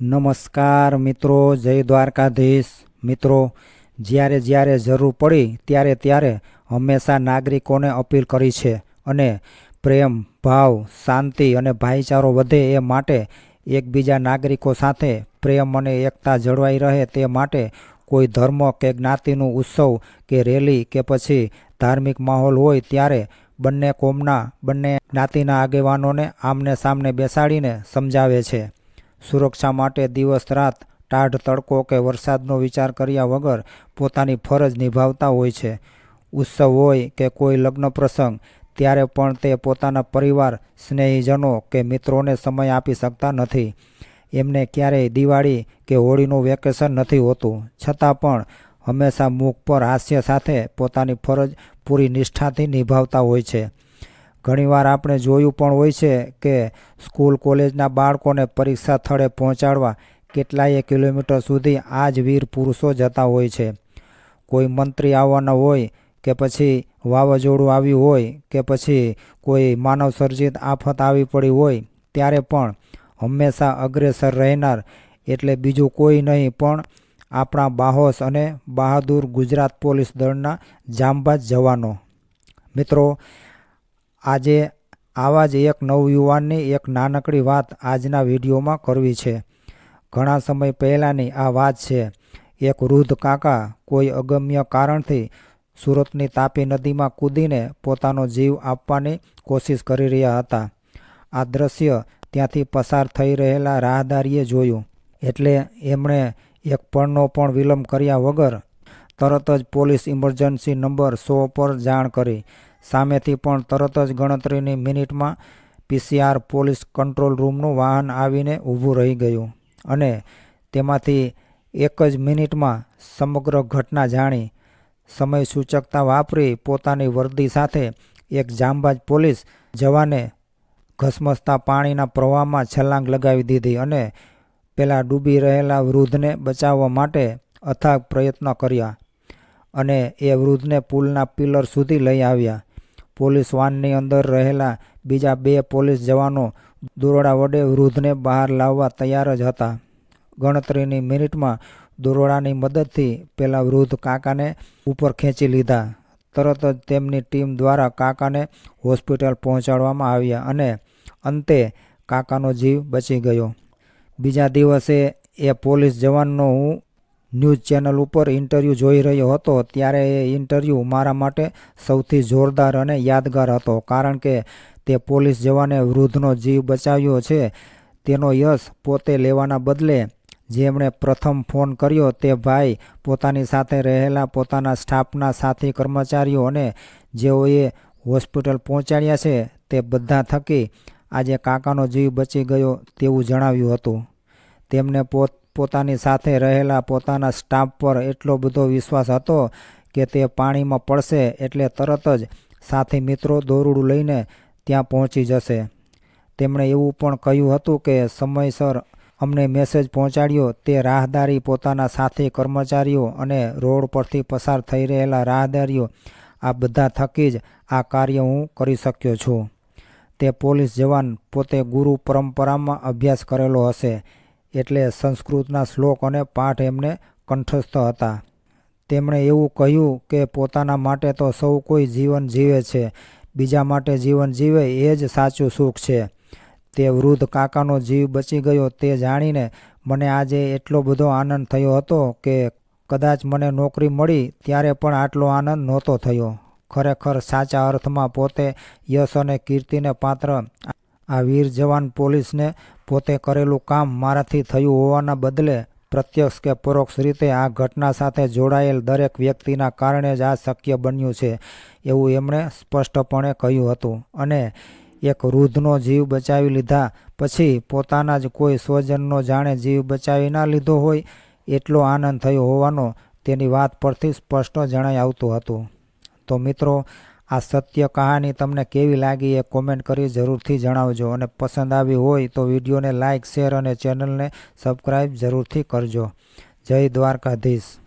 નમસ્કાર મિત્રો, જય દ્વારકાધીશ. મિત્રો, જ્યારે જ્યારે જરૂર પડી ત્યારે ત્યારે હંમેશા નાગરિકોને અપીલ કરી છે અને પ્રેમ, ભાવ, શાંતિ અને ભાઈચારો વધે એ માટે એકબીજા નાગરિકો સાથે પ્રેમ અને એકતા જળવાઈ રહે તે માટે કોઈ ધર્મ કે જ્ઞાતિનું ઉત્સવ કે રેલી કે પછી ધાર્મિક માહોલ હોય ત્યારે બંને કોમના, બંને જ્ઞાતિના આગેવાનોને આમને સામને બેસાડીને સમજાવે છે. સુરક્ષા માટે દિવસ રાત ટાઢ તડકો કે વરસાદનો વિચાર કર્યા વગર પોતાની ફરજ નિભાવતા હોય છે. ઉત્સવ હોય કે કોઈ લગ્ન પ્રસંગ, ત્યારે પણ તે પોતાના પરિવાર, સ્નેહીજનો કે મિત્રોને સમય આપી શકતા નથી. એમને ક્યારેય દિવાળી કે હોળીનું વેકેશન નથી હોતું. છતાં પણ હંમેશા મુખ પર હાસ્ય સાથે પોતાની ફરજ પૂરી નિષ્ઠાથી નિભાવતા હોય છે. ઘણીવાર આપણે જોયું પણ હોય છે કે સ્કૂલ કોલેજના બાળકોને પરીક્ષા સ્થળે પહોંચાડવા કેટલાય કિલોમીટર સુધી આ જ વીર પુરુષો જતા હોય છે. કોઈ મંત્રી આવવાના હોય કે પછી વાવાઝોડું આવ્યું હોય કે પછી કોઈ માનવ સર્જિત આફત આવી પડી હોય ત્યારે પણ હંમેશા અગ્રેસર રહેનાર એટલે બીજું કોઈ નહીં પણ આપણા બાહોશ અને બહાદુર ગુજરાત પોલીસ દળના જાંબાજ જવાનો. મિત્રો આજે આવા જ એક નવયુવાનની એક નાનકડી વાત આજના વિડીયોમાં કરવી છે. ઘણા સમય પહેલાંની આ વાત છે. એક વૃદ્ધ કાકા કોઈ અગમ્ય કારણથી સુરતની તાપી નદીમાં કૂદીને પોતાનો જીવ આપવાની કોશિશ કરી રહ્યા હતા. આ દ્રશ્ય ત્યાંથી પસાર થઈ રહેલા રાહદારીએ જોયું. એટલે એમણે એક પળનો પણ વિલંબ કર્યા વગર તરત જ પોલીસ ઇમરજન્સી નંબર સો પર જાણ કરી. સામેથી પણ તરત જ ગણતરીની મિનિટમાં પીસીઆર પોલીસ કંટ્રોલ રૂમનું વાહન આવીને ઊભું રહી ગયું અને તેમાંથી એક જ મિનિટમાં સમગ્ર ઘટના જાણી સમય સૂચકતા વાપરી પોતાની વર્દી સાથે એક જાંબાજ પોલીસ જવાને ઘસમસતા પાણીના પ્રવાહમાં છલાંગ લગાવી દીધી અને પેલા ડૂબી રહેલા વૃદ્ધને બચાવવા માટે અથાગ પ્રયત્ન કર્યા અને એ વૃદ્ધને પુલના પિલર સુધી લઈ આવ્યા. પોલીસ વાનની અંદર રહેલા બીજા બે પોલીસ જવાનો દોરડા વડે વૃદ્ધને બહાર લાવવા તૈયાર જ હતા. ગણતરીની મિનિટમાં દોરડાની મદદથી પેલા વૃદ્ધ કાકાને ઉપર ખેંચી લીધા. તરત જ તેમની ટીમ દ્વારા કાકાને હોસ્પિટલ પહોંચાડવામાં આવ્યા અને અંતે કાકાનો જીવ બચી ગયો. બીજા દિવસે એ પોલીસ જવાનનો હું ન્યૂઝ ચેનલ ઉપર ઇન્ટરવ્યૂ જોઈ રહ્યો હતો, ત્યારે એ ઇન્ટરવ્યૂ મારા માટે સૌથી જોરદાર અને યાદગાર હતો, કારણ કે તે પોલીસ જવાને વૃદ્ધનો જીવ બચાવ્યો છે. તેનો યશ પોતે લેવાના બદલે જેમણે પ્રથમ ફોન કર્યો તે ભાઈ પોતાની સાથે રહેલા પોતાના સ્ટાફના સાથી કર્મચારીઓ અને જેઓએ હોસ્પિટલ પહોંચાડ્યા છે તે બધા થકી આજે કાકાનો જીવ બચી ગયો તેવું જણાવ્યું હતું. તેમને પોત પોતાની સાથે રહેલા પોતાના સ્ટાફ પર એટલો બધો વિશ્વાસ હતો કે તે પાણીમાં પડશે એટલે તરત જ સાથી મિત્રો દોરડું લઈને ત્યાં પહોંચી જશે. તેમણે એવું પણ કહ્યું હતું કે સમયસર અમને મેસેજ પહોંચાડ્યો. તે રાહદારી પોતાના સાથી કર્મચારીઓ અને રોડ પરથી પસાર થઈ રહેલા રાહદારીઓ. આ બધા થકી જ આ કાર્ય હું કરી શક્યો છું. તે પોલીસ જવાન પોતે ગુરુ પરંપરામાં અભ્યાસ કરેલો હશે. એટલે સંસ્કૃતના શ્લોક અને પાઠ એમને કંઠસ્થ હતા. તેમણે એવું કહ્યું કે પોતાના માટે તો સૌ કોઈ જીવન જીવે છે, બીજા માટે જીવન જીવે એ જ સાચું સુખ છે. તે વૃદ્ધ કાકાનો જીવ બચી ગયો તે જાણીને મને આજે એટલો બધો આનંદ થયો હતો કે કદાચ મને નોકરી મળી ત્યારે પણ આટલો આનંદ નહોતો થયો. ખરેખર સાચા અર્થમાં પોતે યશ અને કીર્તિને પાત્ર આ વીર જવાન પોલીસને પોતે કરેલું કામ મારાથી થયું હોવાના બદલે પ્રત્યક્ષ કે પરોક્ષ રીતે આ ઘટના સાથે જોડાયેલ દરેક વ્યક્તિના કારણે જ આ શક્ય બન્યું છે, એવું એમણે સ્પષ્ટપણે કહ્યું હતું. અને એક વૃદ્ધનો જીવ બચાવી લીધા પછી પોતાના જ કોઈ સ્વજનનો જાણે જીવ બચાવી ના લીધો હોય, એટલો આનંદ થયો હોવાનો તેની વાત પરથી સ્પષ્ટ જણાઈ આવતું હતું. તો મિત્રો આ સત્ય કહાની તમને કેવી લાગી એ કોમેન્ટ કરી જરૂરથી જણાવજો અને પસંદ આવી હોય તો વિડીયોને લાઇક શેર અને ચેનલને સબસ્ક્રાઈબ જરૂરથી કરજો. જય દ્વારકાધીશ.